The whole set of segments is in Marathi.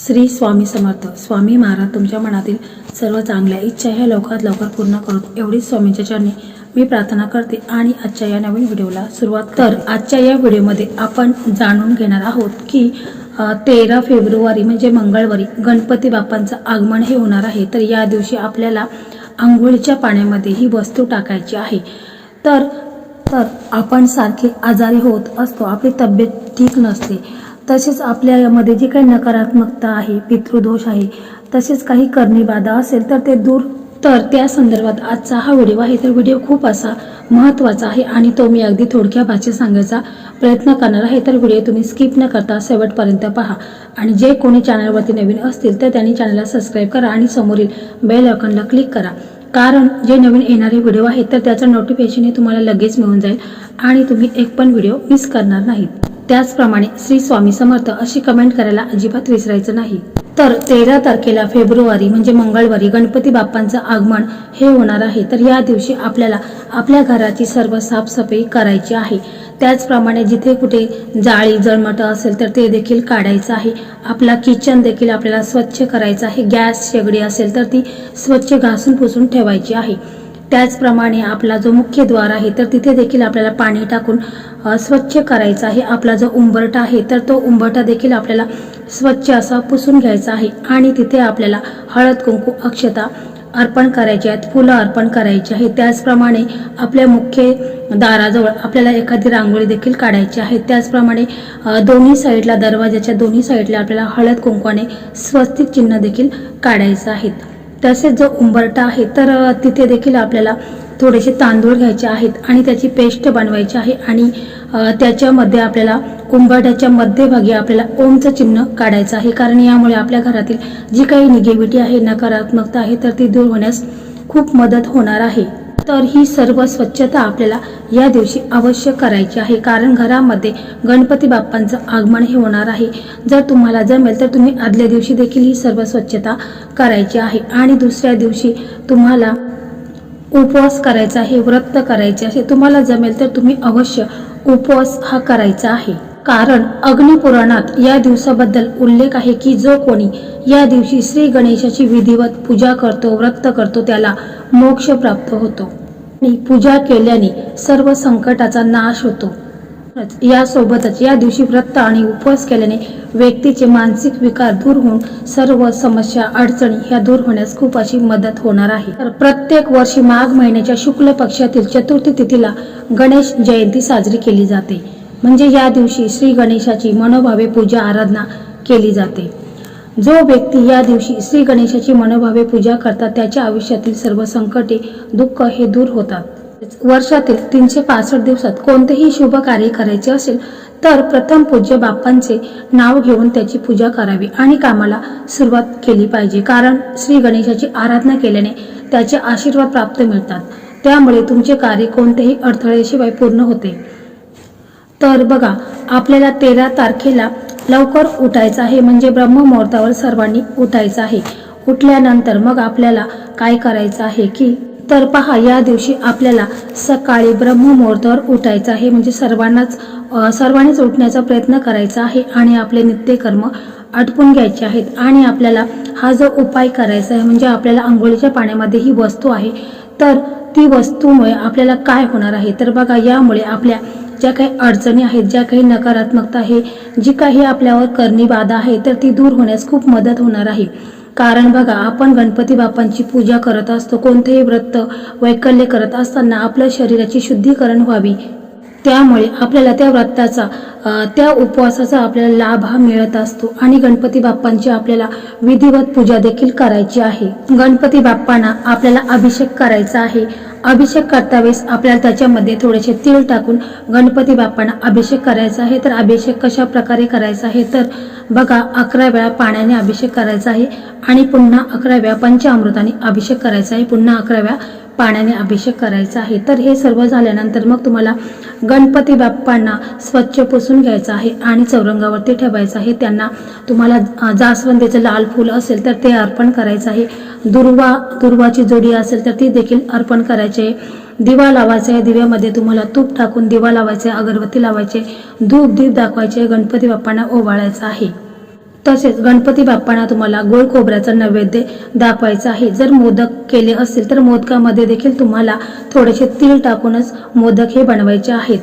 श्री स्वामी समर्थ. स्वामी महाराज तुमच्या मनातील सर्व चांगल्या इच्छा ह्या लवकरात लवकर पूर्ण करू एवढीच स्वामींच्या चरणी मी प्रार्थना करते आणि आजच्या या नवीन व्हिडिओला सुरुवात तर आजच्या या व्हिडिओमध्ये आपण जाणून घेणार आहोत की तेरा फेब्रुवारी म्हणजे मंगळवारी गणपती बाप्पांचं आगमन हे होणार आहे. तर या दिवशी आपल्याला आंघोळीच्या पाण्यामध्ये ही वस्तू टाकायची आहे. तर तर आपण सारखे आजारी होत असतो. आपली तब्येत ठीक नसते. तसेच आपल्या यामध्ये जी काही नकारात्मकता आहे पितृदोष आहे तसेच काही करणी बाधा असेल तर ते दूर तर त्या संदर्भात आजचा हा व्हिडिओ आहे. तर व्हिडिओ खूप असा महत्त्वाचा आहे आणि तो मी अगदी थोडक्या भाषेत सांगायचा प्रयत्न करणार आहे. तर व्हिडिओ तुम्ही स्किप न करता शेवटपर्यंत पहा. आणि जे कोणी चॅनलवरती नवीन असतील तर त्यांनी चॅनलला सबस्क्राईब करा आणि समोरील बेल आयकॉनला क्लिक करा. कारण जे नवीन येणारे व्हिडिओ आहेत तर त्याचं नोटिफिकेशन हे तुम्हाला लगेच मिळून जाईल आणि तुम्ही एक पण व्हिडिओ मिस करणार नाहीत. त्याचप्रमाणे श्री स्वामी समर्थ अशी कमेंट करायला अजिबात विसरायचं नाही. तर तेरा तारखेला फेब्रुवारी म्हणजे मंगळवारी गणपती बाप्पांचं आगमन हे होणार आहे. तर या दिवशी आपल्याला आपल्या घराची सर्व साफसफाई करायची आहे. त्याचप्रमाणे जिथे कुठे जाळी जळमट असेल तर ते देखील काढायचं आहे. आपला किचन देखील आपल्याला स्वच्छ करायचं आहे. गॅस शेगडी असेल तर ती स्वच्छ घासून पुसून ठेवायची आहे. त्याचप्रमाणे आपला जो मुख्य द्वार आहे तर तिथे देखील आपल्याला पाणी टाकून स्वच्छ करायचा आहे. आपला जो उंबरटा आहे तर तो उंबरटा देखील आपल्याला स्वच्छ असा पुसून घ्यायचा आहे. आणि तिथे आपल्याला हळद कुंकू अक्षता अर्पण करायचे आहेत फुलं अर्पण करायची आहे त्याचप्रमाणे आपल्या मुख्य दाराजवळ आपल्याला एखादी रांगोळी देखील काढायची आहे. त्याचप्रमाणे दोन्ही साईडला दरवाजाच्या दोन्ही साईडला आपल्याला हळद कुंकवाने स्वस्तिक चिन्ह देखील काढायचं आहे. तसेच जो उंबरटा आहे तर तिथे देखील आपल्याला थोडेसे तांदूळ घ्यायचे आहेत आणि त्याची पेस्ट बनवायची आहे आणि त्याच्यामध्ये आपल्याला उंबरट्याच्या मध्यभागी आपल्याला ओमचं चिन्ह काढायचं आहे. कारण यामुळे आपल्या घरातील जी काही निगेटिव्हिटी आहे नकारात्मकता आहे तर ती दूर होण्यास खूप मदत होणार आहे. तर ही सर्व स्वच्छता आपल्याला या दिवशी अवश्य करायची आहे. कारण घरामध्ये गणपती बाप्पांचं आगमन हे होणार आहे. जर तुम्हाला जमेल तर तुम्ही आदल्या दिवशी देखील ही सर्व स्वच्छता करायची आहे. आणि दुसऱ्या दिवशी तुम्हाला उपवास करायचा आहे व्रत करायचे असे तुम्हाला जमेल तर तुम्ही अवश्य उपवास हा करायचा आहे. कारण अग्निपुराणात या दिवसाबद्दल उल्लेख आहे की जो कोणी या दिवशी श्री गणेशाची विधिवत पूजा करतो व्रत करतो त्याला मोक्ष प्राप्त होतो. आणि पूजा केल्याने सर्व संकटाचा नाश होतो. यासोबतच या दिवशी व्रत आणि उपवास केल्याने व्यक्तीचे मानसिक विकार दूर होऊन सर्व समस्या अडचणी ह्या दूर होण्यास खूप अशी मदत होणार आहे. तर प्रत्येक वर्षी माघ महिन्याच्या शुक्ल पक्षातील चतुर्थी तिथीला गणेश जयंती साजरी केली जाते. म्हणजे या दिवशी श्री गणेशाची मनोभावे पूजा आराधना केली जाते. जो व्यक्ती या दिवशी श्री गणेशाची मनोभावे पूजा करतात त्याच्या आयुष्यातील सर्व संकटे दुःख हे दूर होतात. वर्षातील तीनशे पासष्ट दिवसात कोणतेही शुभ कार्य करायचे असेल तर प्रथम पूज्य बाप्पांचे नाव घेऊन त्याची पूजा करावी आणि कामाला सुरुवात केली पाहिजे. कारण श्री गणेशाची आराधना केल्याने त्याचे आशीर्वाद प्राप्त मिळतात. त्यामुळे तुमचे कार्य कोणतेही अडथळ्याशिवाय पूर्ण होते. तर बघा आपल्याला तेरा तारखेला लवकर उठायचं आहे. म्हणजे ब्रह्ममुहूर्तावर सर्वांनी उठायचं आहे. उठल्यानंतर मग आपल्याला काय करायचं आहे की तर पहा या दिवशी आपल्याला सकाळी ब्रह्ममुहूर्तावर उठायचं आहे. म्हणजे सर्वांनाच सर्वांनीच उठण्याचा प्रयत्न करायचा आहे आणि आपले नित्यकर्म आटपून घ्यायचे आहेत. आणि आपल्याला हा जो उपाय करायचा आहे म्हणजे आपल्याला आंघोळीच्या पाण्यामध्ये ही वस्तू आहे तर ती वस्तूमुळे आपल्याला काय होणार आहे? तर बघा यामुळे आपल्या ज्या काही अडचणी आहेत ज्या काही नकारात्मकता आहे जी काही आपल्यावर करणी बाधा आहे तर ती दूर होण्यास खूप मदत होणार आहे. कारण बघा आपण गणपती बाप्पांची पूजा करत असतो कोणतेही व्रत वैकल्य करत असताना आपल्या शरीराची शुद्धीकरण व्हावी. त्यामुळे आपल्याला त्या व्रताचा त्या उपवासाचा आपल्याला लाभ हा मिळत असतो. आणि गणपती बाप्पांची आपल्याला विधिवत पूजा देखील करायची आहे. गणपती बाप्पांना आपल्याला अभिषेक करायचा आहे. अभिषेक करता वेळेस आपल्याला त्याच्यामध्ये थोडेसे तीळ टाकून गणपती बाप्पांना अभिषेक करायचा आहे. तर अभिषेक कशा प्रकारे करायचा आहे? तर बघा अकरा वेळा पाण्याने अभिषेक करायचा आहे. आणि पुन्हा अकरा वेळा पंचामृताने अभिषेक करायचा आहे. पुन्हा अकरा वेळा पाण्याने अभिषेक करायचा आहे. तर हे सर्व झाल्यानंतर मग तुम्हाला गणपती बाप्पांना स्वच्छ पुसून घ्यायचं आहे आणि चौरंगावरती ठेवायचं आहे. त्यांना तुम्हाला जास्वंदीचं लाल फूल असेल तर ते अर्पण करायचं आहे. दुर्वा दुर्वाची जोडी असेल तर ती देखील अर्पण करायची. आहे दिवा लावायचा आहे. दिव्यामध्ये तुम्हाला तूप टाकून दिवा लावायचा आहे. अगरबत्ती लावायचे. धूप दीप दाखवायचे. गणपती बाप्पांना ओवाळायचं आहे. तसेच गणपती बाप्पांना तुम्हाला गोड खोबऱ्याचा नैवेद्य दाखवायचा आहे. जर मोदक केले असतील तर मोदकामध्ये देखील तुम्हाला थोडेसे तीळ टाकूनच मोदक हे बनवायचे आहेत.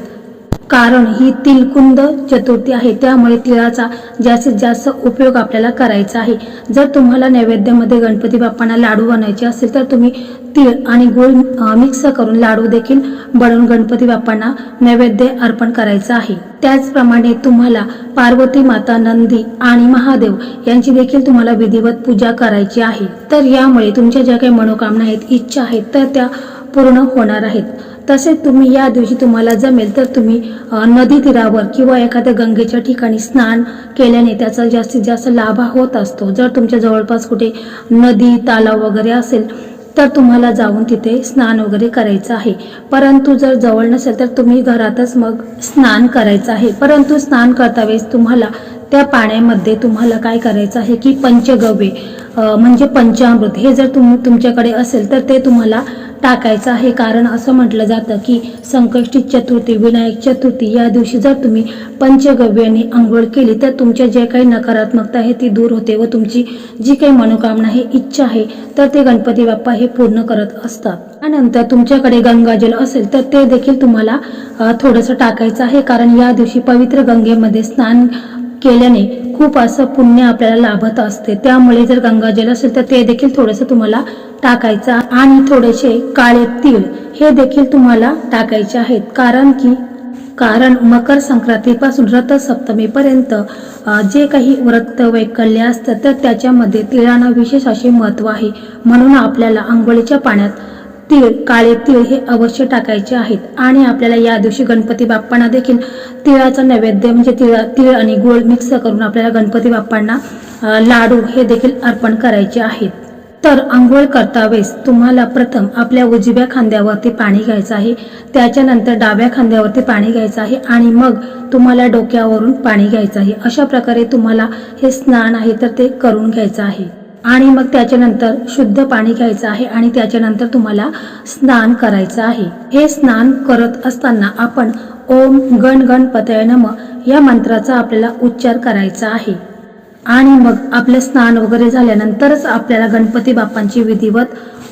कारण ही तिलकुंद चतुर्थी आहे. त्यामुळे तिळाचा जास्तीत जास्त उपयोग आपल्याला करायचा आहे. जर तुम्हाला नैवेद्यामध्ये गणपती बाप्पांना लाडू बनवायचे असेल तर तुम्ही तीळ आणि गुळ मिक्स करून लाडू देखील बनवून गणपती बाप्पांना नैवेद्य अर्पण करायचं आहे. त्याचप्रमाणे तुम्हाला पार्वती माता नंदी आणि महादेव यांची देखील तुम्हाला विधिवत पूजा करायची आहे. तर यामुळे तुमच्या ज्या काही मनोकामना आहेत इच्छा आहेत तर त्या पूर्ण होणार आहेत. तसेच तुम्ही या दिवशी तुम्हाला जमेल तर तुम्ही नदी तीरावर किंवा एखाद्या गंगेच्या ठिकाणी स्नान केल्याने त्याचा जास्तीत जास्त लाभ होत असतो. जर तुमच्या जवळपास कुठे नदी तलाव वगैरे असेल तर तुम्हाला जाऊन तिथे स्नान वगैरे करायचं आहे. परंतु जर जवळ नसेल तर तुम्ही घरातच मग स्नान करायचं आहे. परंतु स्नान करता वेळेस तुम्हाला त्या पाण्यामध्ये तुम्हाला काय करायचं आहे की पंचगव्य म्हणजे पंचामृत. हे जर तुम तुमच्याकडे असेल तर ते तुम्हाला टाकायचं आहे. कारण असं म्हटलं जातं की संकष्टी चतुर्थी विनायक चतुर्थी या दिवशी जर तुम्ही पंचगव्याने आंघोळ केली तर तुमच्या जे काही नकारात्मकता आहे ती दूर होते व तुमची जी काही मनोकामना आहे इच्छा आहे तर ते गणपती बाप्पा हे पूर्ण करत असतात. त्यानंतर तुमच्याकडे गंगाजल असेल तर ते देखील तुम्हाला थोडंसं टाकायचं आहे. कारण या दिवशी पवित्र गंगेमध्ये स्नान केल्याने खूप असं पुण्य आपल्याला लाभत असते. त्यामुळे जर गंगाजल असेल तर ते देखील थोडंसं तुम्हाला टाकायचं आणि थोडेसे काळे तीळ हे देखील तुम्हाला टाकायचे आहेत. कारण की कारण मकर संक्रांतीपासून रथसप्तमीपर्यंत जे काही व्रत वैकल्य असतं तर त्याच्यामध्ये तिळांना विशेष असे महत्त्व आहे. म्हणून आपल्याला आंघोळीच्या पाण्यात तीळ काळे तीळ हे अवश्य टाकायचे आहेत. आणि आपल्याला या दिवशी गणपती बाप्पांना देखील तिळाचा नैवेद्य म्हणजे तिळा तीळ आणि गुळ मिक्स करून आपल्याला गणपती बाप्पांना लाडू हे देखील अर्पण करायचे आहेत. तर आंघोळ करता वेळेस तुम्हाला प्रथम आपल्या उजव्या खांद्यावरती पाणी घ्यायचं आहे. त्याच्यानंतर डाव्या खांद्यावरती पाणी घ्यायचं आहे आणि मग तुम्हाला डोक्यावरून पाणी घ्यायचं आहे. अशा प्रकारे तुम्हाला हे स्नान आहे तर ते करून घ्यायचं आहे. आणि मग त्याच्यानंतर शुद्ध पाणी घ्यायचं आहे आणि त्याच्यानंतर तुम्हाला स्नान करायचं आहे. हे स्नान करत असताना आपण ओम गण गणपतय नम या मंत्राचा आपल्याला उच्चार करायचा आहे. आणि मग आपलं स्नान वगैरे झाल्यानंतरच आपल्याला गणपती बाप्पांची विधिवत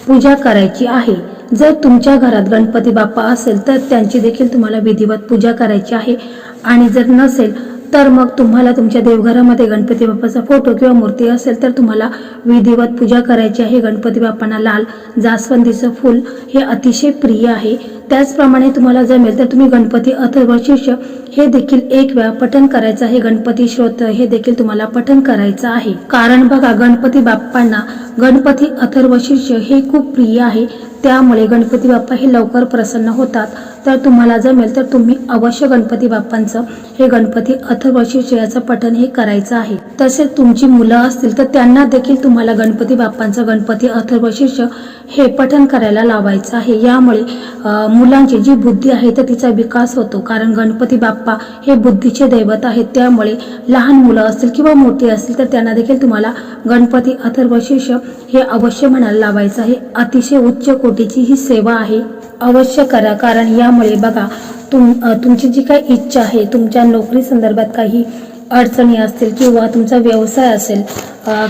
पूजा करायची आहे. जर तुमच्या घरात गणपती बाप्पा असेल तर त्यांची देखील तुम्हाला विधिवत पूजा करायची आहे. आणि जर नसेल तर मग तुम्हाला तुमच्या देवघरामध्ये गणपती बाप्पाचा फोटो किंवा मूर्ती असेल तर तुम्हाला विधिवत पूजा करायची आहे. गणपती बाप्पांना लाल जास्वंदीचं फूल हे अतिशय प्रिय आहे. त्याचप्रमाणे तुम्हाला जमेल तर तुम्ही गणपती अथर्वशिष्य हे देखील एक वेळा पठण करायचं आहे. गणपती श्रोत हे देखील तुम्हाला पठण करायचं आहे. कारण बघा गणपती बाप्पांना गणपती अथर्वशीर्ष हे खूप प्रिय आहे. त्यामुळे गणपती बाप्पा हे लवकर प्रसन्न होतात. तर तुम्हाला जमेल तर तुम्ही अवश्य गणपती बाप्पांचं हे गणपती अथर्वशीर्ष याचं पठण हे करायचं आहे. तसेच तुमची मुलं असतील तर त्यांना देखील तुम्हाला गणपती बाप्पांचं गणपती अथर्वशीर्ष हे पठण करायला लावायचं आहे. यामुळे मुलांची जी बुद्धी आहे तर तिचा विकास होतो. कारण गणपती बाप्पा हे बुद्धीचे दैवत आहेत. त्यामुळे लहान मुलं असतील किंवा मोठी असतील तर त्यांना देखील तुम्हाला गणपती अथर्वशीर्ष हे अवश्य म्हणायला लावायचं आहे. अतिशय उच्च कोटीची ही सेवा आहे. अवश्य करा. कारण यामुळे बघा तुम तुमची जी काही इच्छा आहे तुमच्या नोकरी संदर्भात काही अडचणी असतील किंवा तुमचा व्यवसाय असेल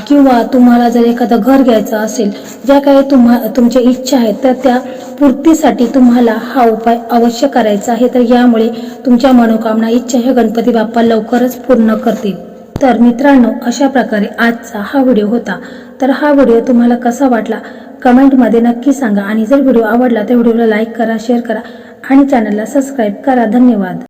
किंवा तुम्हाला जर एखादं घर घ्यायचं असेल ज्या काही तुम्हा तुमच्या इच्छा आहेत तर त्या पूर्तीसाठी तुम्हाला हा उपाय अवश्य करायचा आहे. तर यामुळे तुमच्या मनोकामना इच्छा ह्या गणपती बाप्पा लवकरच पूर्ण करतील. तर मित्रांनो अशा प्रकारे आजचा हा व्हिडिओ होता. तर हा व्हिडिओ तुम्हाला कसा वाटला? कमेंटमध्ये नक्की सांगा. आणि जर व्हिडिओ आवडला तर व्हिडिओला लाईक करा शेअर करा आणि चॅनलला सबस्क्राईब करा. धन्यवाद.